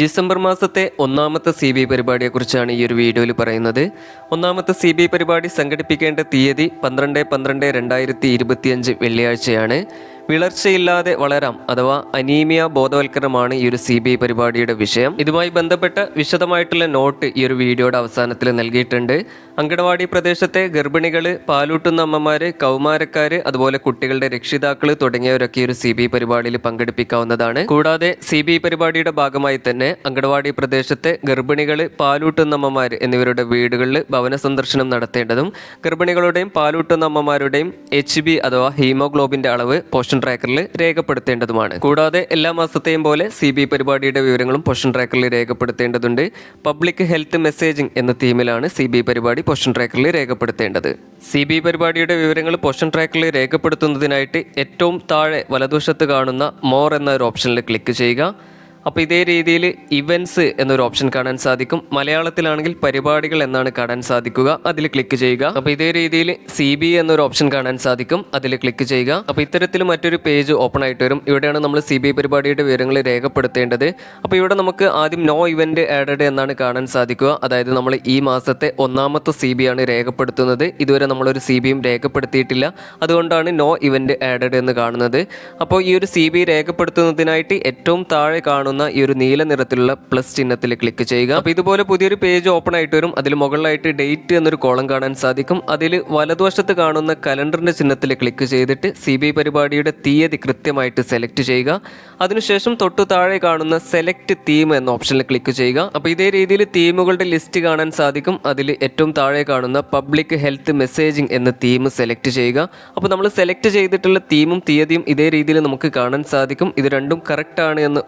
December മാസത്തെ ഒന്നാമത്തെ C B പരിപാടിയെക്കുറിച്ചാണ് ഈ ഒരു വീഡിയോയിൽ പറയുന്നത്. ഒന്നാമത്തെ സി ബി പരിപാടി സംഘടിപ്പിക്കേണ്ട തീയതി പന്ത്രണ്ട് പന്ത്രണ്ട് രണ്ടായിരത്തി ഇരുപത്തിയഞ്ച് വെള്ളിയാഴ്ചയാണ്. വിളർച്ചയില്ലാതെ വളരാം അഥവാ അനീമിയ ബോധവൽക്കരണമാണ് ഈ ഒരു സി ബി ഐ പരിപാടിയുടെ വിഷയം. ഇതുമായി ബന്ധപ്പെട്ട വിശദമായിട്ടുള്ള നോട്ട് ഈ ഒരു വീഡിയോയുടെ അവസാനത്തിൽ നൽകിയിട്ടുണ്ട്. അങ്കണവാടി പ്രദേശത്തെ ഗർഭിണികൾ പാലൂട്ടുന്ന അമ്മമാര് കൗമാരക്കാര് അതുപോലെ കുട്ടികളുടെ രക്ഷിതാക്കൾ തുടങ്ങിയവരൊക്കെ ഒരു സി ബി പരിപാടിയിൽ പങ്കെടുപ്പിക്കാവുന്നതാണ്. കൂടാതെ സി ബി പരിപാടിയുടെ ഭാഗമായി തന്നെ അങ്കണവാടി പ്രദേശത്തെ ഗർഭിണികൾ പാലൂട്ടുന്ന അമ്മമാർ എന്നിവരുടെ വീടുകളിൽ ഭവന സന്ദർശനം നടത്തേണ്ടതും ഗർഭിണികളുടെയും പാലൂട്ടുന്ന അമ്മമാരുടെയും എച്ച് ബി അഥവാ ഹീമോഗ്ലോബിന്റെ അളവ് പോഷൻ ട്രാക്കറിൽ രേഖപ്പെടുത്തേണ്ടതുമാണ്. കൂടാതെ എല്ലാ മാസത്തെയും പോലെ സി ബി പരിപാടിയുടെ വിവരങ്ങളും പോഷൻ ട്രാക്കറിൽ രേഖപ്പെടുത്തേണ്ടതുണ്ട്. പബ്ലിക് ഹെൽത്ത് മെസ്സേജിംഗ് എന്ന തീമിലാണ് സി ബി പരിപാടി പോഷൻ ട്രാക്കറിൽ രേഖപ്പെടുത്തേണ്ടത്. സി ബി പരിപാടിയുടെ വിവരങ്ങൾ പോഷൻ ട്രാക്കറിൽ രേഖപ്പെടുത്തുന്നതിനായിട്ട് ഏറ്റവും താഴെ വലതുവശത്ത് കാണുന്ന മോർ എന്ന ഒരു ഓപ്ഷനിൽ ക്ലിക്ക് ചെയ്യുക. അപ്പോൾ ഇതേ രീതിയിൽ ഇവൻസ് എന്നൊരു ഓപ്ഷൻ കാണാൻ സാധിക്കും. മലയാളത്തിലാണെങ്കിൽ പരിപാടികൾ എന്നാണ് കാണാൻ സാധിക്കുക. അതിൽ ക്ലിക്ക് ചെയ്യുക. അപ്പോൾ ഇതേ രീതിയിൽ സി ബി എന്നൊരു ഓപ്ഷൻ കാണാൻ സാധിക്കും. അതിൽ ക്ലിക്ക് ചെയ്യുക. അപ്പോൾ ഇത്തരത്തിൽ മറ്റൊരു പേജ് ഓപ്പൺ ആയിട്ട് വരും. ഇവിടെയാണ് നമ്മൾ സി ബി പരിപാടിയുടെ വിവരങ്ങൾ രേഖപ്പെടുത്തേണ്ടത്. അപ്പോൾ ഇവിടെ നമുക്ക് ആദ്യം നോ ഇവന്റ് ആഡഡ് എന്നാണ് കാണാൻ സാധിക്കുക. അതായത് നമ്മൾ ഈ മാസത്തെ ഒന്നാമത്തെ സി ബി ആണ് രേഖപ്പെടുത്തുന്നത്. ഇതുവരെ നമ്മളൊരു സി ബിയും രേഖപ്പെടുത്തിയിട്ടില്ല. അതുകൊണ്ടാണ് നോ ഇവന്റ് ആഡഡ് എന്ന് കാണുന്നത്. അപ്പോൾ ഈ ഒരു സി ബി രേഖപ്പെടുത്തുന്നതിനായിട്ട് ഏറ്റവും താഴെ കാണുന്ന ഈ ഒരു നീല നിറത്തിലുള്ള പ്ലസ് ചിഹ്നത്തിൽ ക്ലിക്ക് ചെയ്യുക. അപ്പോൾ ഇതുപോലെ പുതിയൊരു പേജ് ഓപ്പൺ ആയിട്ട് വരും. അതിൽ മുകളിലായിട്ട് ഡേറ്റ് എന്നൊരു കോളം കാണാൻ സാധിക്കും. അതിൽ വലതുവശത്ത് കാണുന്ന കലണ്ടറിന്റെ ചിഹ്നത്തിൽ ക്ലിക്ക് ചെയ്തിട്ട് സി ബി പരിപാടിയുടെ തീയതി കൃത്യമായിട്ട് സെലക്ട് ചെയ്യുക. അതിനുശേഷം തൊട്ടു താഴെ കാണുന്ന സെലക്ട് തീം എന്ന ഓപ്ഷനിൽ ക്ലിക്ക് ചെയ്യുക. അപ്പോൾ ഇതേ രീതിയിൽ തീമുകളുടെ ലിസ്റ്റ് കാണാൻ സാധിക്കും. അതിൽ ഏറ്റവും താഴെ കാണുന്ന പബ്ലിക് ഹെൽത്ത് മെസ്സേജിംഗ് എന്ന തീം സെലക്ട് ചെയ്യുക. അപ്പോൾ നമ്മൾ സെലക്ട് ചെയ്തിട്ടുള്ള തീമും തീയതിയും ഇതേ രീതിയിൽ നമുക്ക് കാണാൻ സാധിക്കും. ഇത് രണ്ടും കറക്റ്റ് ആണ് എന്ന്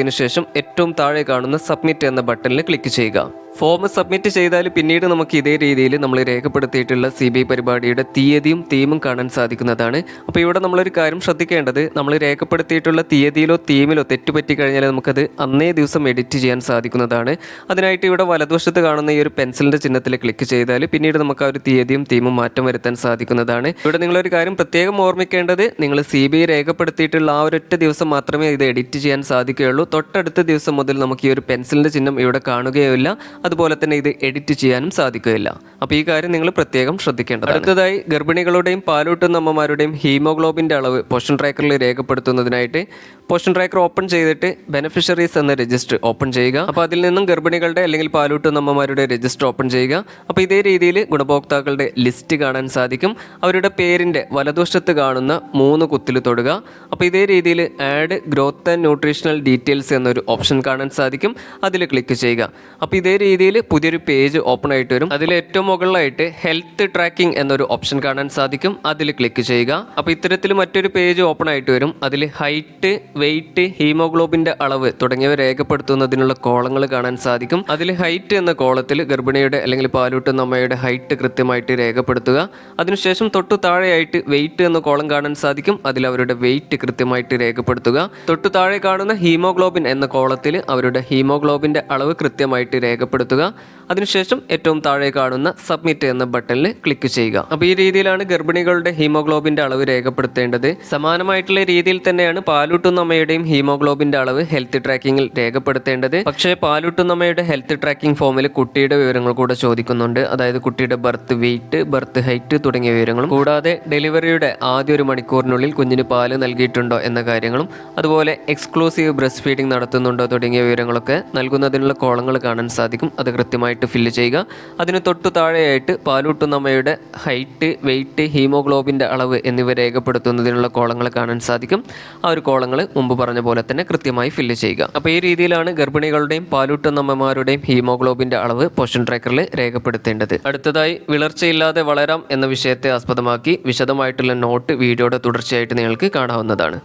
ഉറപ്പുവരുത്തിയതിനു ശേഷം ഏറ്റവും താഴെ കാണുന്ന സബ്മിറ്റ് എന്ന ബട്ടണിൽ ക്ലിക്ക് ചെയ്യുക. ഫോം സബ്മിറ്റ് ചെയ്താൽ പിന്നീട് നമുക്ക് ഇതേ രീതിയിൽ നമ്മൾ രേഖപ്പെടുത്തിയിട്ടുള്ള സി ബി പരിപാടിയുടെ തീയതിയും തീമും കാണാൻ സാധിക്കുന്നതാണ്. അപ്പോൾ ഇവിടെ നമ്മളൊരു കാര്യം ശ്രദ്ധിക്കേണ്ടത്. നമ്മൾ രേഖപ്പെടുത്തിയിട്ടുള്ള തീയതിയിലോ തീമിലോ തെറ്റുപറ്റി കഴിഞ്ഞാൽ നമുക്കത് അന്നേ ദിവസം എഡിറ്റ് ചെയ്യാൻ സാധിക്കുന്നതാണ്. അതിനായിട്ട് ഇവിടെ വലതുവശത്ത് കാണുന്ന ഈ ഒരു പെൻസിലിന്റെ ചിഹ്നത്തിൽ ക്ലിക്ക് ചെയ്താൽ പിന്നീട് നമുക്ക് ആ ഒരു തീയതിയും തീമും മാറ്റം വരുത്താൻ സാധിക്കുന്നതാണ്. ഇവിടെ നിങ്ങളൊരു കാര്യം പ്രത്യേകം ഓർമ്മിക്കേണ്ടത്. നിങ്ങൾ സി ബി രേഖപ്പെടുത്തിയിട്ടുള്ള ആ ഒരൊറ്റ ദിവസം മാത്രമേ ഇത് എഡിറ്റ് ചെയ്യാൻ സാധിക്കുകയുള്ളൂ. തൊട്ടടുത്ത ദിവസം മുതൽ നമുക്ക് ഈ ഒരു പെൻസിലിന്റെ ചിഹ്നം ഇവിടെ കാണുകയില്ല അതുപോലെ തന്നെ ഇത് എഡിറ്റ് ചെയ്യാനും സാധിക്കുകയില്ല. അപ്പോൾ ഈ കാര്യം നിങ്ങൾ പ്രത്യേകം ശ്രദ്ധിക്കേണ്ടത് അടുത്തതായി ഗർഭിണികളുടെയും പാലൂട്ടുന്ന അമ്മമാരുടെയും ഹീമോഗ്ലോബിന്റെ അളവ് പോഷൻ ട്രാക്കറിൽ രേഖപ്പെടുത്തുന്നതിനായിട്ട് പോഷൻ ട്രാക്കർ ഓപ്പൺ ചെയ്തിട്ട് ബെനിഫിഷ്യറീസ് എന്ന രജിസ്റ്റർ ഓപ്പൺ ചെയ്യുക. അപ്പോൾ അതിൽ നിന്നും ഗർഭിണികളുടെ അല്ലെങ്കിൽ പാലൂട്ടുന്ന അമ്മമാരുടെ രജിസ്റ്റർ ഓപ്പൺ ചെയ്യുക. അപ്പോൾ ഇതേ രീതിയിൽ ഗുണഭോക്താക്കളുടെ ലിസ്റ്റ് കാണാൻ സാധിക്കും. അവരുടെ പേരിന്റെ വലതുവശത്ത് കാണുന്ന മൂന്ന് കുത്തിൽ തൊടുക. അപ്പോൾ ഇതേ രീതിയിൽ add growth and nutritional details എന്നൊരു ഓപ്ഷൻ കാണാൻ സാധിക്കും. അതിൽ ക്ലിക്ക് ചെയ്യുക. അപ്പോൾ ഇതേ രീതിയിൽ പുതിയൊരു പേജ് ഓപ്പൺ ആയിട്ട് വരും. അതിൽ ഏറ്റവും മുകളിലായിട്ട് ഹെൽത്ത് ട്രാക്കിംഗ് എന്നൊരു ഓപ്ഷൻ കാണാൻ സാധിക്കും. അതിൽ ക്ലിക്ക് ചെയ്യുക. അപ്പോൾ ഇത്തരത്തിൽ മറ്റൊരു പേജ് ഓപ്പൺ ആയിട്ട് വരും. അതിൽ ഹൈറ്റ് വെയിറ്റ് ഹീമോഗ്ലോബിന്റെ അളവ് തുടങ്ങിയവ രേഖപ്പെടുത്തുന്നതിനുള്ള കോളങ്ങൾ കാണാൻ സാധിക്കും. അതിൽ ഹൈറ്റ് എന്ന കോളത്തിൽ ഗർഭിണിയുടെ അല്ലെങ്കിൽ പാലൂട്ടുന്ന അമ്മയുടെ ഹൈറ്റ് കൃത്യമായിട്ട് രേഖപ്പെടുത്തുക. അതിനുശേഷം തൊട്ടു താഴെയായിട്ട് വെയിറ്റ് എന്ന കോളം കാണാൻ സാധിക്കും. അതിൽ അവരുടെ വെയിറ്റ് കൃത്യമായിട്ട് രേഖപ്പെടുത്തുക. തൊട്ടു താഴെ കാണുന്ന ഹീമോഗ്ലോബിൻ എന്ന കോളത്തിൽ അവരുടെ ഹീമോഗ്ലോബിന്റെ അളവ് കൃത്യമായിട്ട് രേഖപ്പെടുത്തുക. അതിനുശേഷം ഏറ്റവും താഴെ കാണുന്ന സബ്മിറ്റ് എന്ന ബട്ടണിൽ ക്ലിക്ക് ചെയ്യുക. അപ്പോൾ ഈ രീതിയിലാണ് ഗർഭിണികളുടെ ഹീമോഗ്ലോബിന്റെ അളവ് രേഖപ്പെടുത്തേണ്ടത്. സമാനമായിട്ടുള്ള രീതിയിൽ തന്നെയാണ് പാലൂട്ടുന്ന അമ്മയുടെയും ഹീമോഗ്ലോബിന്റെ അളവ് ഹെൽത്ത് ട്രാക്കിങ്ങിൽ രേഖപ്പെടുത്തേണ്ടത്. പക്ഷേ പാലൂട്ടുന്ന അമ്മയുടെ ഹെൽത്ത് ട്രാക്കിംഗ് ഫോമിൽ കുട്ടിയുടെ വിവരങ്ങൾ കൂടെ ചോദിക്കുന്നുണ്ട്. അതായത് കുട്ടിയുടെ ബർത്ത് വെയിറ്റ് ബർത്ത് ഹൈറ്റ് തുടങ്ങിയ വിവരങ്ങളും. കൂടാതെ ഡെലിവറിയുടെ ആദ്യ ഒരു മണിക്കൂറിനുള്ളിൽ കുഞ്ഞിന് പാൽ നൽകിയിട്ടുണ്ടോ എന്ന കാര്യങ്ങളും. അതുപോലെ എക്സ്ക്ലൂസീവ് ബ്രസ്റ്റ് ഫീഡിംഗ് നടത്തുന്നുണ്ടോ തുടങ്ങിയ വിവരങ്ങളൊക്കെ നൽകുന്നതിനുള്ള കോളങ്ങൾ കാണാൻ സാധിക്കും. അത് കൃത്യമായിട്ട് ഫില്ല് ചെയ്യുക. അതിന് തൊട്ടു താഴെയായിട്ട് പാലൂട്ടുന്ന അമ്മയുടെ ഹൈറ്റ് വെയിറ്റ് ഹീമോഗ്ലോബിന്റെ അളവ് എന്നിവ രേഖപ്പെടുത്തുന്നതിനുള്ള കോളങ്ങൾ കാണാൻ സാധിക്കും. ആ ഒരു കോളങ്ങൾ മുമ്പ് പറഞ്ഞ പോലെ തന്നെ കൃത്യമായി ഫില്ല് ചെയ്യുക. അപ്പോൾ ഈ രീതിയിലാണ് ഗർഭിണികളുടെയും പാലൂട്ടുന്ന അമ്മമാരുടെയും ഹീമോഗ്ലോബിന്റെ അളവ് പോഷൻ ട്രാക്കറിൽ രേഖപ്പെടുത്തേണ്ടത്. അടുത്തതായി വിളർച്ചയില്ലാതെ വളരാം എന്ന വിഷയത്തെ ആസ്പദമാക്കി വിശദമായിട്ടുള്ള നോട്ട് വീഡിയോയുടെ തുടർച്ചയായിട്ട് നിങ്ങൾക്ക് കാണാവുന്നതാണ്.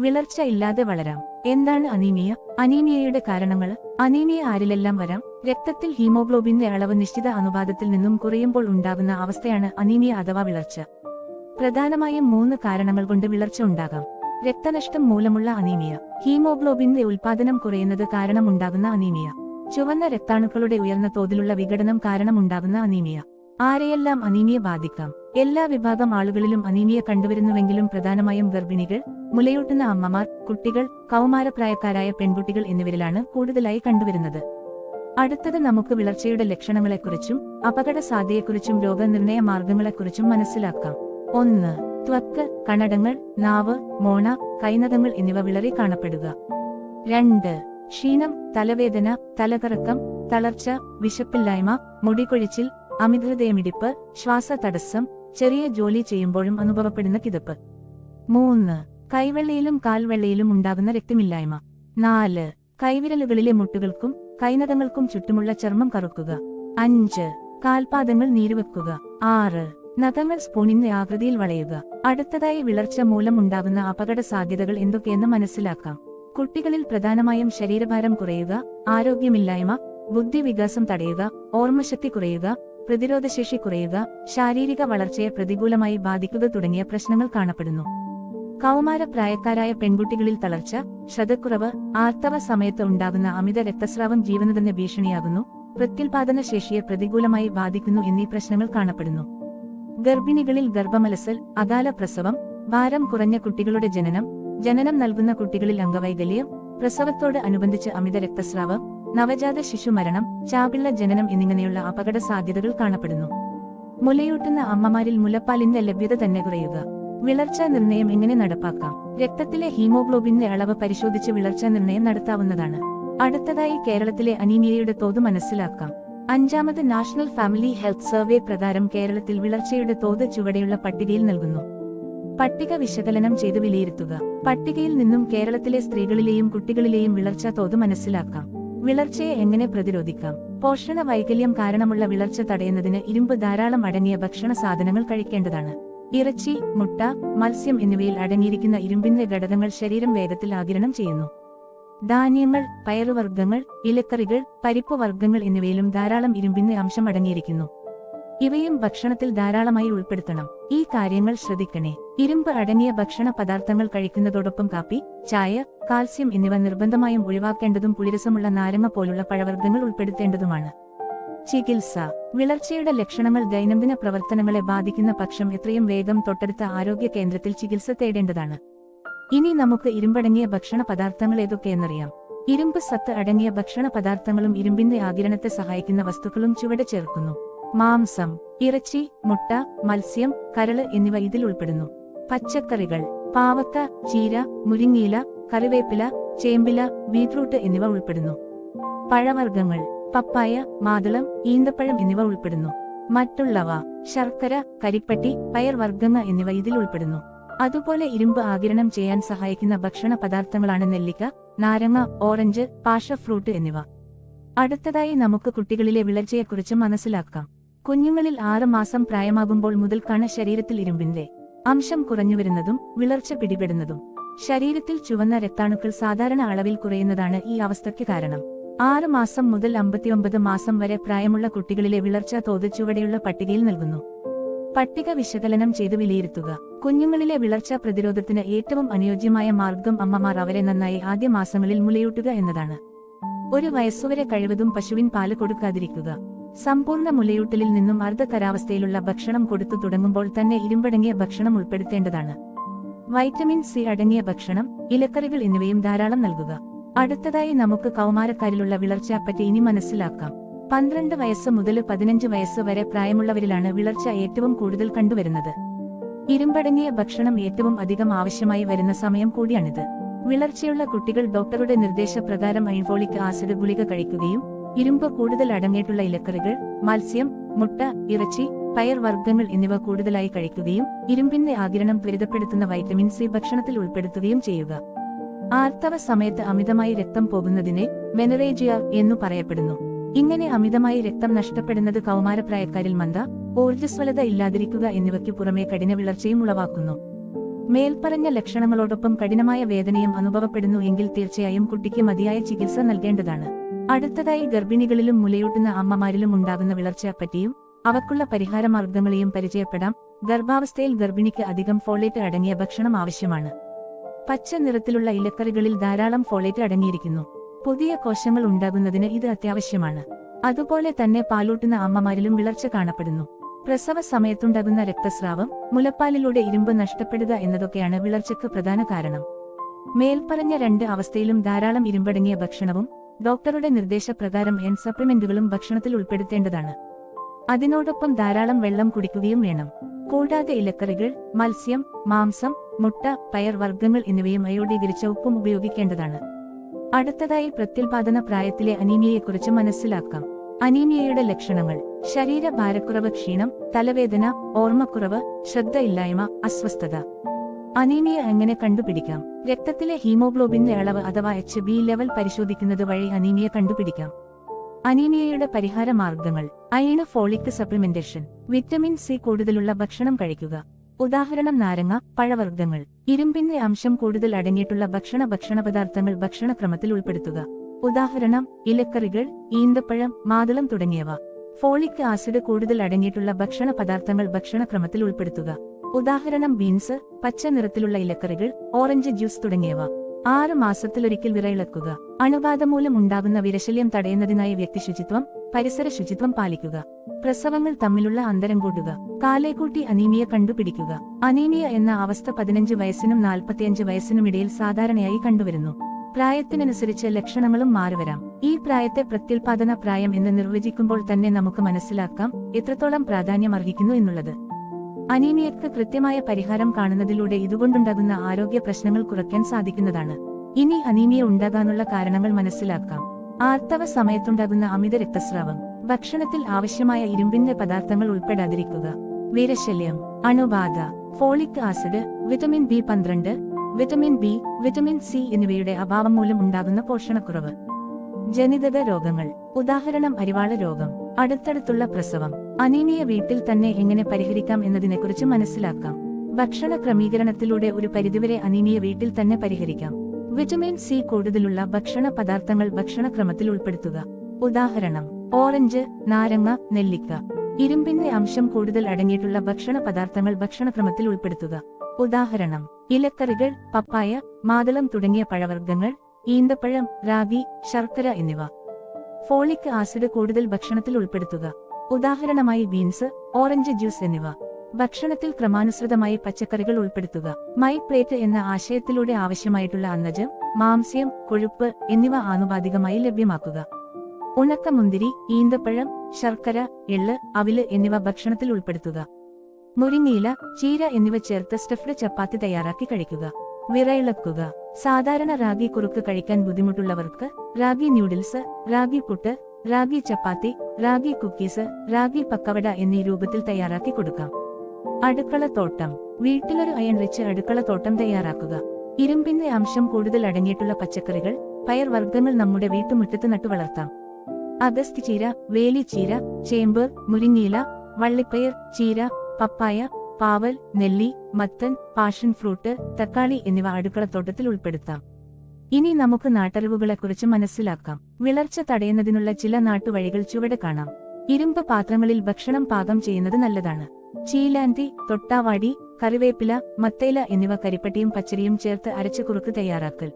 വിളർച്ച ഇല്ലാതെ വളരാം. എന്താണ് അനീമിയ അനീമിയയുടെ കാരണങ്ങൾ? അനീമിയ ആരിലെല്ലാം വരാം? രക്തത്തിൽ ഹീമോഗ്ലോബിന്റെ അളവ് നിശ്ചിത അനുപാതത്തിൽ നിന്നും കുറയുമ്പോൾ ഉണ്ടാകുന്ന അവസ്ഥയാണ് അനീമിയ അഥവാ വിളർച്ച. പ്രധാനമായും മൂന്ന് കാരണങ്ങൾ കൊണ്ട് വിളർച്ച ഉണ്ടാകാം. രക്തനഷ്ടം മൂലമുള്ള അനീമിയ. ഹീമോഗ്ലോബിന്റെ ഉൽപാദനം കുറയുന്നത് കാരണമുണ്ടാകുന്ന അനീമിയ. ചുവന്ന രക്താണുക്കളുടെ ഉയർന്ന തോതിലുള്ള വിഘടനം കാരണമുണ്ടാകുന്ന അനീമിയ. ആരെയെല്ലാം അനീമിയ ബാധിക്കാം? എല്ലാ വിഭാഗം ആളുകളിലും അനീമിയ കണ്ടുവരുന്നുവെങ്കിലും പ്രധാനമായും ഗർഭിണികൾ മുലയൂട്ടുന്ന അമ്മമാർ കുട്ടികൾ കൗമാരപ്രായക്കാരായ പെൺകുട്ടികൾ എന്നിവരിലാണ് കൂടുതലായി കണ്ടുവരുന്നത്. അടുത്തത് നമുക്ക് വിളർച്ചയുടെ ലക്ഷണങ്ങളെക്കുറിച്ചും അപകട സാധ്യതയെക്കുറിച്ചും രോഗനിർണയ മാർഗങ്ങളെക്കുറിച്ചും മനസ്സിലാക്കാം. ഒന്ന് ത്വക്ക് കണടങ്ങൾ നാവ് മോണ കൈനകങ്ങൾ എന്നിവ വിളറി കാണപ്പെടുക. രണ്ട് ക്ഷീണം തലവേദന തലകറക്കം തളർച്ച വിശപ്പില്ലായ്മ മുടികൊഴിച്ചിൽ അമിതഹൃദയമിടിപ്പ് ശ്വാസതടസ്സം ചെറിയ ജോലി ചെയ്യുമ്പോഴും അനുഭവപ്പെടുന്ന കിതപ്പ്. മൂന്ന് കൈവെള്ളയിലും കാൽവെള്ളയിലും ഉണ്ടാകുന്ന രക്തമില്ലായ്മ. നാല് കൈവിരലുകളിലെ മുട്ടുകൾക്കും കൈനകങ്ങൾക്കും ചുറ്റുമുള്ള ചർമ്മം കറുക്കുക. അഞ്ച് കാൽപാദങ്ങൾ നീരുവെക്കുക. ആറ് നഖങ്ങൾ സ്പൂണിന്റെ ആകൃതിയിൽ വളയുക. അടുത്തതായി വിളർച്ച മൂലം ഉണ്ടാകുന്ന അപകട സാധ്യതകൾ എന്തൊക്കെയെന്ന് മനസ്സിലാക്കാം. കുട്ടികളിൽ പ്രധാനമായും ശരീരഭാരം കുറയുക ആരോഗ്യമില്ലായ്മ ബുദ്ധിവികാസം തടയുക ഓർമ്മശക്തി കുറയുക പ്രതിരോധശേഷി കുറയുക ശാരീരിക വളർച്ചയെ പ്രതികൂലമായി ബാധിക്കുക തുടങ്ങിയ പ്രശ്നങ്ങൾ കാണപ്പെടുന്നു. കൗമാര പ്രായക്കാരായ പെൺകുട്ടികളിൽ തളർച്ച ശ്രദ്ധക്കുറവ് ആർത്തവ സമയത്ത് ഉണ്ടാകുന്ന അമിത രക്തസ്രാവം ജീവന് തന്നെ ഭീഷണിയാകുന്നു പ്രത്യുൽപാദന ശേഷിയെ പ്രതികൂലമായി ബാധിക്കുന്നു എന്നീ പ്രശ്നങ്ങൾ കാണപ്പെടുന്നു. ഗർഭിണികളിൽ ഗർഭമലസൽ അകാല പ്രസവം ഭാരം കുറഞ്ഞ കുട്ടികളുടെ ജനനം ജനനം നൽകുന്ന കുട്ടികളിൽ അംഗവൈകല്യം പ്രസവത്തോട് അനുബന്ധിച്ച് അമിത രക്തസ്രാവം നവജാത ശിശു മരണം ചാപിള്ള ജനനം എന്നിങ്ങനെയുള്ള അപകട സാധ്യതകൾ കാണപ്പെടുന്നു. മുലയൂട്ടുന്ന അമ്മമാരിൽ മുലപ്പാലിന്റെ ലഭ്യത തന്നെ കുറയുക. വിളർച്ച നിർണയം എങ്ങനെ നടപ്പാക്കാം? രക്തത്തിലെ ഹീമോഗ്ലോബിന്റെ അളവ് പരിശോധിച്ച് വിളർച്ച നിർണയം നടത്താവുന്നതാണ്. അടുത്തതായി കേരളത്തിലെ അനീമിയയുടെ തോത് മനസ്സിലാക്കാം. അഞ്ചാമത് നാഷണൽ ഫാമിലി ഹെൽത്ത് സർവേ പ്രകാരം കേരളത്തിൽ വിളർച്ചയുടെ തോത് ചുവടെയുള്ള പട്ടികയിൽ നൽകുന്നു. പട്ടിക വിശകലനം ചെയ്ത് വിലയിരുത്തുക. പട്ടികയിൽ നിന്നും കേരളത്തിലെ സ്ത്രീകളിലെയും കുട്ടികളിലെയും വിളർച്ച തോത് മനസ്സിലാക്കാം. വിളർച്ചയെ എങ്ങനെ പ്രതിരോധിക്കാം? പോഷണ വൈകല്യം കാരണമുള്ള വിളർച്ച തടയുന്നതിന് ഇരുമ്പ് ധാരാളം അടങ്ങിയ ഭക്ഷണ സാധനങ്ങൾ കഴിക്കേണ്ടതാണ്. ഇറച്ചി മുട്ട മത്സ്യം എന്നിവയിൽ അടങ്ങിയിരിക്കുന്ന ഇരുമ്പിന്റെ ഘടകങ്ങൾ ശരീരം വേഗത്തിൽ ആകിരണം ചെയ്യുന്നു. ധാന്യങ്ങൾ പയറുവർഗങ്ങൾ ഇലക്കറികൾ പരിപ്പ് വർഗങ്ങൾ എന്നിവയിലും ധാരാളം ഇരുമ്പിന്റെ അംശം അടങ്ങിയിരിക്കുന്നു. ഇവയും ഭക്ഷണത്തിൽ ധാരാളമായി ഉൾപ്പെടുത്തണം. ഈ കാര്യങ്ങൾ ശ്രദ്ധിക്കണേ. ഇരുമ്പ് അടങ്ങിയ ഭക്ഷണ പദാർത്ഥങ്ങൾ കഴിക്കുന്നതോടൊപ്പം കാപ്പി ചായ കാൽസ്യം എന്നിവ നിർബന്ധമായും ഒഴിവാക്കേണ്ടതും പുളിരസമുള്ള നാരങ്ങ പോലുള്ള പഴവർഗങ്ങൾ ഉൾപ്പെടുത്തേണ്ടതുമാണ്. ചികിത്സ. വിളർച്ചയുടെ ലക്ഷണങ്ങൾ ദൈനംദിന പ്രവർത്തനങ്ങളെ ബാധിക്കുന്ന പക്ഷം എത്രയും വേഗം തൊട്ടടുത്ത ആരോഗ്യ കേന്ദ്രത്തിൽ ചികിത്സ തേടേണ്ടതാണ്. ഇനി നമുക്ക് ഇരുമ്പടങ്ങിയ ഭക്ഷണ പദാർത്ഥങ്ങൾ ഏതൊക്കെയെന്നറിയാം ഇരുമ്പ് സത്ത് അടങ്ങിയ ഭക്ഷണ പദാർത്ഥങ്ങളും ഇരുമ്പിന്റെ ആകിരണത്തെ സഹായിക്കുന്ന വസ്തുക്കളും ചുവടെ ചേർക്കുന്നു. മാംസം ഇറച്ചി മുട്ട മത്സ്യം കരൾ എന്നിവ ഇതിൽ ഉൾപ്പെടുന്നു. പച്ചക്കറികൾ പാവക്ക ചീര മുരിങ്ങയില കറിവേപ്പില ചേമ്പില ബീറ്റ്റൂട്ട് എന്നിവ ഉൾപ്പെടുന്നു. പഴവർഗങ്ങൾ പപ്പായ മാതളം ഈന്തപ്പഴം എന്നിവ ഉൾപ്പെടുന്നു. മറ്റുള്ളവ ശർക്കര കരിപ്പട്ടി പയർവർഗങ്ങ എന്നിവ ഇതിൽ ഉൾപ്പെടുന്നു. അതുപോലെ ഇരുമ്പ് ആകിരണം ചെയ്യാൻ സഹായിക്കുന്ന ഭക്ഷണ പദാർത്ഥങ്ങളാണ് നെല്ലിക്ക നാരങ്ങ ഓറഞ്ച് പാഷ ഫ്രൂട്ട് എന്നിവ. അടുത്തതായി നമുക്ക് കുട്ടികളിലെ വിളർച്ചയെക്കുറിച്ച് മനസ്സിലാക്കാം. കുഞ്ഞുങ്ങളിൽ ആറ് മാസം പ്രായമാകുമ്പോൾ മുതൽ കണ ശരീരത്തിൽ ഇരുമ്പിന്റെ അംശം കുറഞ്ഞുവരുന്നതും വിളർച്ച പിടിപെടുന്നതും. ശരീരത്തിൽ ചുവന്ന രക്താണുക്കൾ സാധാരണ അളവിൽ കുറയുന്നതാണ് ഈ അവസ്ഥയ്ക്ക് കാരണം. ആറ് മാസം മുതൽ അമ്പത്തിയൊമ്പത് മാസം വരെ പ്രായമുള്ള കുട്ടികളിലെ വിളർച്ച തോത് ചുവടെയുള്ള പട്ടികയിൽ നൽകുന്നു. പട്ടിക വിശകലനം ചെയ്ത് വിലയിരുത്തുക. കുഞ്ഞുങ്ങളിലെ വിളർച്ചാ പ്രതിരോധത്തിന് ഏറ്റവും അനുയോജ്യമായ മാർഗം അമ്മമാർ അവരെ നന്നായി ആദ്യ മാസങ്ങളിൽ മുലയൂട്ടുക എന്നതാണ്. ഒരു വയസ്സുവരെ കഴിവതും പശുവിൻ പാൽ കൊടുക്കാതിരിക്കുക. സമ്പൂർണ മുലയൂട്ടലിൽ നിന്നും അർദ്ധ കരാവസ്ഥയിലുള്ള ഭക്ഷണം കൊടുത്തു തുടങ്ങുമ്പോൾ തന്നെ ഇരുമ്പടങ്ങിയ ഭക്ഷണം ഉൾപ്പെടുത്തേണ്ടതാണ്. വൈറ്റമിൻ സി അടങ്ങിയ ഭക്ഷണം ഇലക്കറികൾ എന്നിവയും ധാരാളം നൽകുക. അടുത്തതായി നമുക്ക് കൗമാരക്കാരിലുള്ള വിളർച്ചയെപ്പറ്റി ഇനി മനസ്സിലാക്കാം. പന്ത്രണ്ട് വയസ്സ് മുതൽ പതിനഞ്ച് വയസ്സ് വരെ പ്രായമുള്ളവരിലാണ് വിളർച്ച ഏറ്റവും കൂടുതൽ കണ്ടുവരുന്നത്. ഇരുമ്പടങ്ങിയ ഭക്ഷണം ഏറ്റവും അധികം ആവശ്യമായി വരുന്ന സമയം കൂടിയാണിത്. വിളർച്ചയുള്ള കുട്ടികൾ ഡോക്ടറുടെ നിർദ്ദേശപ്രകാരം ഐൻഫോളിക് ആസിഡ് ഗുളിക കഴിക്കുകയും ഇരുമ്പ് കൂടുതൽ അടങ്ങിയിട്ടുള്ള ഇലക്കറികൾ മത്സ്യം മുട്ട ഇറച്ചി പയർ വർഗങ്ങൾ എന്നിവ കൂടുതലായി കഴിക്കുകയും ഇരുമ്പിന്റെ ആകിരണം ത്വരിതപ്പെടുത്തുന്ന വൈറ്റമിൻ സി ഭക്ഷണത്തിൽ ഉൾപ്പെടുത്തുകയും ചെയ്യുക. ആർത്തവ സമയത്ത് അമിതമായി രക്തം പോകുന്നതിനെ വെനറേജിയ എന്നു പറയപ്പെടുന്നു. ഇങ്ങനെ അമിതമായി രക്തം നഷ്ടപ്പെടുന്നത് കൗമാരപ്രായക്കാരിൽ മന്ദ ഊർജസ്വലത ഇല്ലാതിരിക്കുക എന്നിവയ്ക്ക് പുറമെ കഠിന വിളർച്ചയും ഉളവാക്കുന്നു. മേൽപ്പറഞ്ഞ ലക്ഷണങ്ങളോടൊപ്പം കഠിനമായ വേദനയും അനുഭവപ്പെടുന്നു എങ്കിൽ തീർച്ചയായും കുട്ടിക്ക് മതിയായ ചികിത്സ നൽകേണ്ടതാണ്. അടുത്തതായി ഗർഭിണികളിലും മുലയൂട്ടുന്ന അമ്മമാരിലും ഉണ്ടാകുന്ന വിളർച്ചയെപ്പറ്റിയും അവക്കുള്ള പരിഹാരമാർഗങ്ങളെയും പരിചയപ്പെടാം. ഗർഭാവസ്ഥയിൽ ഗർഭിണിക്ക് അധികം ഫോളേറ്റ് അടങ്ങിയ ഭക്ഷണം ആവശ്യമാണ്. പച്ച നിറത്തിലുള്ള ഇലക്കറികളിൽ ധാരാളം ഫോളേറ്റ് അടങ്ങിയിരിക്കുന്നു. പുതിയ കോശങ്ങൾ ഉണ്ടാകുന്നതിന് ഇത് അത്യാവശ്യമാണ്. അതുപോലെ തന്നെ പാലൂട്ടുന്ന അമ്മമാരിലും വിളർച്ച കാണപ്പെടുന്നു. പ്രസവ സമയത്തുണ്ടാകുന്ന രക്തസ്രാവം മുലപ്പാലിലൂടെ ഇരുമ്പ് നഷ്ടപ്പെടുക എന്നതൊക്കെയാണ് വിളർച്ചയ്ക്ക് പ്രധാന കാരണം. മേൽപ്പറഞ്ഞ രണ്ട് അവസ്ഥയിലും ധാരാളം ഇരുമ്പടങ്ങിയ ഭക്ഷണവും ഡോക്ടറുടെ നിർദ്ദേശപ്രകാരം എൻ സപ്ലിമെന്റുകളും ഭക്ഷണത്തിൽ ഉൾപ്പെടുത്തേണ്ടതാണ്. അതിനോടൊപ്പം ധാരാളം വെള്ളം കുടിക്കുകയും വേണം. കൂടാതെ ഇലക്കറികൾ മത്സ്യം മാംസം മുട്ട പയർ വർഗങ്ങൾ എന്നിവയും അയോഡീകരിച്ച ഉപ്പും ഉപയോഗിക്കേണ്ടതാണ്. അടുത്തതായി പ്രത്യുൽപാദന പ്രായത്തിലെ അനീമിയയെക്കുറിച്ച് മനസ്സിലാക്കാം. അനീമിയയുടെ ലക്ഷണങ്ങൾ. ശരീരഭാരക്കുറവ് ക്ഷീണം തലവേദന ഓർമ്മക്കുറവ് ശ്രദ്ധയില്ലായ്മ അസ്വസ്ഥത. അനീമിയ എങ്ങനെ കണ്ടുപിടിക്കാം? രക്തത്തിലെ ഹീമോഗ്ലോബിന്റെ അളവ് അഥവാ എച്ച് ബി ലെവൽ പരിശോധിക്കുന്നത് വഴി അനീമിയ കണ്ടുപിടിക്കാം. അനീമിയയുടെ പരിഹാര മാർഗങ്ങൾ iron folic supplementation. Vitamin C കൂടുതലുള്ള ഭക്ഷണം കഴിക്കുക. ഉദാഹരണം നാരങ്ങ പഴവർഗങ്ങൾ. ഇരുമ്പിന്റെ അംശം കൂടുതൽ അടങ്ങിയിട്ടുള്ള ഭക്ഷണ ഭക്ഷണ പദാർത്ഥങ്ങൾ ഭക്ഷണക്രമത്തിൽ ഉൾപ്പെടുത്തുക. ഉദാഹരണം ഇലക്കറികൾ ഈന്തപ്പഴം മാതളം തുടങ്ങിയവ. ഫോളിക് ആസിഡ് കൂടുതൽ അടങ്ങിയിട്ടുള്ള ഭക്ഷണ പദാർത്ഥങ്ങൾ ഭക്ഷണക്രമത്തിൽ ഉൾപ്പെടുത്തുക. ഉദാഹരണം ബീൻസ് പച്ച നിറത്തിലുള്ള ഇലക്കറികൾ ഓറഞ്ച് ജ്യൂസ് തുടങ്ങിയവ. ആറ് മാസത്തിലൊരിക്കൽ വിറയിളക്കുക. അണുബാധ മൂലം ഉണ്ടാകുന്ന വിരശല്യം തടയുന്നതിനായി വ്യക്തിശുചിത്വം പരിസര ശുചിത്വം പാലിക്കുക. പ്രസവങ്ങൾ തമ്മിലുള്ള അന്തരം കൂട്ടുക. കാലേക്കൂട്ടി അനീമിയ കണ്ടുപിടിക്കുക. അനീമിയ എന്ന അവസ്ഥ പതിനഞ്ച് വയസ്സിനും നാൽപ്പത്തിയഞ്ച് വയസ്സിനും ഇടയിൽ സാധാരണയായി കണ്ടുവരുന്നു. പ്രായത്തിനനുസരിച്ച് ലക്ഷണങ്ങളും മാറിവരാം. ഈ പ്രായത്തെ പ്രത്യുൽപാദന പ്രായം എന്ന് നിർവചിക്കുമ്പോൾ തന്നെ നമുക്ക് മനസ്സിലാക്കാം എത്രത്തോളം പ്രാധാന്യം അർഹിക്കുന്നു എന്നുള്ളത്. അനീമിയക്ക് കൃത്യമായ പരിഹാരം കാണുന്നതിലൂടെ ഇതുകൊണ്ടുണ്ടാകുന്ന ആരോഗ്യ പ്രശ്നങ്ങൾ കുറയ്ക്കാൻ സാധിക്കുന്നതാണ്. ഇനി അനീമിയ ഉണ്ടാകാനുള്ള കാരണങ്ങൾ മനസ്സിലാക്കാം. ആർത്തവ സമയത്തുണ്ടാകുന്ന അമിത രക്തസ്രാവം ഭക്ഷണത്തിൽ ആവശ്യമായ ഇരുമ്പിന്റെ പദാർത്ഥങ്ങൾ ഉൾപ്പെടാതിരിക്കുക. വീരശല്യം അണുബാധ ഫോളിക് ആസിഡ് വിറ്റമിൻ ബി പന്ത്രണ്ട് വിറ്റമിൻ ബി വിറ്റമിൻ സി എന്നിവയുടെ അഭാവം മൂലം ഉണ്ടാകുന്ന പോഷണക്കുറവ്. ജനിതക രോഗങ്ങൾ ഉദാഹരണം അരിവാള രോഗം അടുത്തടുത്തുള്ള പ്രസവം അനീമിയ വീട്ടിൽ തന്നെ എങ്ങനെ പരിഹരിക്കാം എന്നതിനെക്കുറിച്ച് മനസ്സിലാക്കാം. ഭക്ഷണ ക്രമീകരണത്തിലൂടെ ഒരു പരിധിവരെ അനീമിയ വീട്ടിൽ തന്നെ പരിഹരിക്കാം. വിറ്റമിൻ സി കൂടുതലുള്ള ഭക്ഷണ പദാർത്ഥങ്ങൾ ഭക്ഷണക്രമത്തിൽ ഉൾപ്പെടുത്തുക. ഉദാഹരണം ഓറഞ്ച് നാരങ്ങ നെല്ലിക്ക. ഇരുമ്പിന്റെ അംശം കൂടുതൽ അടങ്ങിയിട്ടുള്ള ഭക്ഷണ പദാർത്ഥങ്ങൾ ഭക്ഷണക്രമത്തിൽ ഉൾപ്പെടുത്തുക. ഉദാഹരണം ഇലക്കറികൾ പപ്പായ മാതളം തുടങ്ങിയ പഴവർഗങ്ങൾ ഈന്തപ്പഴം റാഗി ശർക്കര എന്നിവ. ഫോളിക് ആസിഡ് കൂടുതൽ ഭക്ഷണത്തിൽ ഉൾപ്പെടുത്തുക. ഉദാഹരണമായി ബീൻസ് ഓറഞ്ച് ജ്യൂസ് എന്നിവ. ഭക്ഷണത്തിൽ ക്രമാനുസൃതമായി പച്ചക്കറികൾ ഉൾപ്പെടുത്തുക. മൈ പ്ലേറ്റ് എന്ന ആശയത്തിലൂടെ ആവശ്യമായിട്ടുള്ള അന്നജം മാംസ്യം കൊഴുപ്പ് എന്നിവ ആനുപാതികമായി ലഭ്യമാക്കുക. ഉണക്ക മുന്തിരി ഈന്തപ്പഴം ശർക്കര എള്ള് അവിൽ എന്നിവ ഭക്ഷണത്തിൽ ഉൾപ്പെടുത്തുക. മുരിങ്ങയില ചീര എന്നിവ ചേർത്ത് സ്റ്റഫ്ഡ് ചപ്പാത്തി തയ്യാറാക്കി കഴിക്കുക. വിറയിളക്കുക. സാധാരണ റാഗി കുറുക്ക് കഴിക്കാൻ ബുദ്ധിമുട്ടുള്ളവർക്ക് റാഗി ന്യൂഡിൽസ് റാഗി പുട്ട് റാഗി ചപ്പാത്തി റാഗി കുക്കീസ് റാഗി പക്കവട എന്നീ രൂപത്തിൽ തയ്യാറാക്കി കൊടുക്കാം. അടുക്കള തോട്ടം വീട്ടിലൊരു അയൺ വെച്ച് അടുക്കളത്തോട്ടം തയ്യാറാക്കുക. ഇരുമ്പിന്റെ അംശം കൂടുതൽ അടങ്ങിയിട്ടുള്ള പച്ചക്കറികൾ പയർ വർഗങ്ങൾ നമ്മുടെ വീട്ടുമുറ്റത്ത് നട്ടുവളർത്താം അഗസ്ത് ചീര വേലിച്ചീര ചേമ്പ് മുരിങ്ങയില വള്ളിപ്പയർ ചീര പപ്പായ പാവൽ നെല്ലി മത്തൻ പാഷൻ ഫ്രൂട്ട് തക്കാളി എന്നിവ അടുക്കളത്തോട്ടത്തിൽ ഉൾപ്പെടുത്താം. ഇനി നമുക്ക് നാട്ടറിവുകളെക്കുറിച്ച് മനസ്സിലാക്കാം. വിളർച്ച തടയുന്നതിനുള്ള ചില നാട്ടുവഴികൾ ചുവടെ കാണാം. ഇരുമ്പ് പാത്രങ്ങളിൽ ഭക്ഷണം പാകം ചെയ്യുന്നത് നല്ലതാണ്. ചീലാന്തി തൊട്ടാവാടി കറിവേപ്പില മത്തേല എന്നിവ കരിപ്പട്ടിയും പച്ചരിയും ചേർത്ത് അരച്ച കുറുക്ക് തയ്യാറാക്കൽ.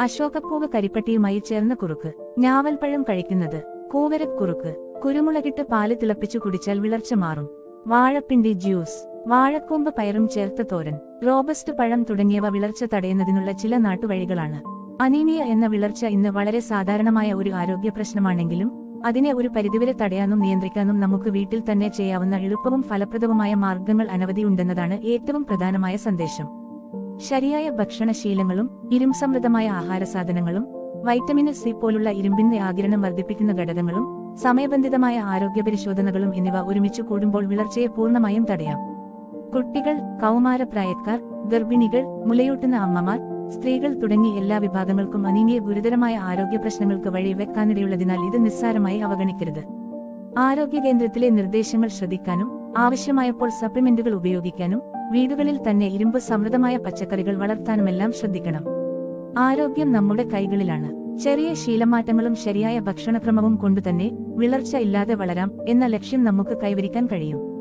അശോകപ്പൂവ് കരിപ്പട്ടിയുമായി ചേർന്ന കുറുക്ക്. ഞാവൽപ്പഴം കഴിക്കുന്നത്. കൂവരക്കുറുക്ക് കുരുമുളകിട്ട് പാൽ തിളപ്പിച്ചു കുടിച്ചാൽ വിളർച്ച മാറും. വാഴപ്പിണ്ടി ജ്യൂസ്. വാഴക്കൂമ്പ് പയറും ചേർത്ത തോരൻ. റോബസ്റ്റ് പഴം തുടങ്ങിയവ വിളർച്ച തടയുന്നതിനുള്ള ചില നാട്ടുവഴികളാണ്. അനീമിയ എന്ന വിളർച്ച ഇന്ന് വളരെ സാധാരണമായ ഒരു ആരോഗ്യ പ്രശ്നമാണെങ്കിലും അതിനെ ഒരു പരിധിവരെ തടയാനും നിയന്ത്രിക്കാനും നമുക്ക് വീട്ടിൽ തന്നെ ചെയ്യാവുന്ന എളുപ്പവും ഫലപ്രദവുമായ മാർഗങ്ങൾ അനവധിയുണ്ടെന്നതാണ് ഏറ്റവും പ്രധാനമായ സന്ദേശം. ശരിയായ ഭക്ഷണശീലങ്ങളും ഇരുംസമൃദ്ധമായ ആഹാരസാധനങ്ങളും വൈറ്റമിൻ സി പോലുള്ള ഇരുമ്പിന്റെ ആകിരണം വർദ്ധിപ്പിക്കുന്ന ഘടകങ്ങളും സമയബന്ധിതമായ ആരോഗ്യ പരിശോധനകളും എന്നിവ ഒരുമിച്ച് കൂടുമ്പോൾ വിളർച്ചയെ പൂർണമായും തടയാം. കുട്ടികൾ കൗമാരപ്രായക്കാർ ഗർഭിണികൾ മുലയൂട്ടുന്ന അമ്മമാർ സ്ത്രീകൾ തുടങ്ങി എല്ലാ വിഭാഗങ്ങൾക്കും അനീമിയ ഗുരുതരമായ ആരോഗ്യ പ്രശ്നങ്ങൾക്ക് വഴി വെക്കാനിടയുള്ളതിനാൽ ഇത് നിസ്സാരമായി അവഗണിക്കരുത്. ആരോഗ്യ കേന്ദ്രത്തിലെ നിർദ്ദേശങ്ങൾ ശ്രദ്ധിക്കാനും ആവശ്യമായപ്പോൾ സപ്ലിമെന്റുകൾ ഉപയോഗിക്കാനും വീടുകളിൽ തന്നെ ഇരുമ്പ് സമൃദ്ധമായ പച്ചക്കറികൾ വളർത്താനുമെല്ലാം ശ്രദ്ധിക്കണം. ആരോഗ്യം നമ്മുടെ കൈകളിലാണ്. ചെറിയ ശീലമാറ്റങ്ങളും ശരിയായ ഭക്ഷണക്രമവും കൊണ്ടുതന്നെ വിളർച്ച ഇല്ലാതെ വളരാം എന്ന ലക്ഷ്യം നമുക്ക് കൈവരിക്കാൻ കഴിയും.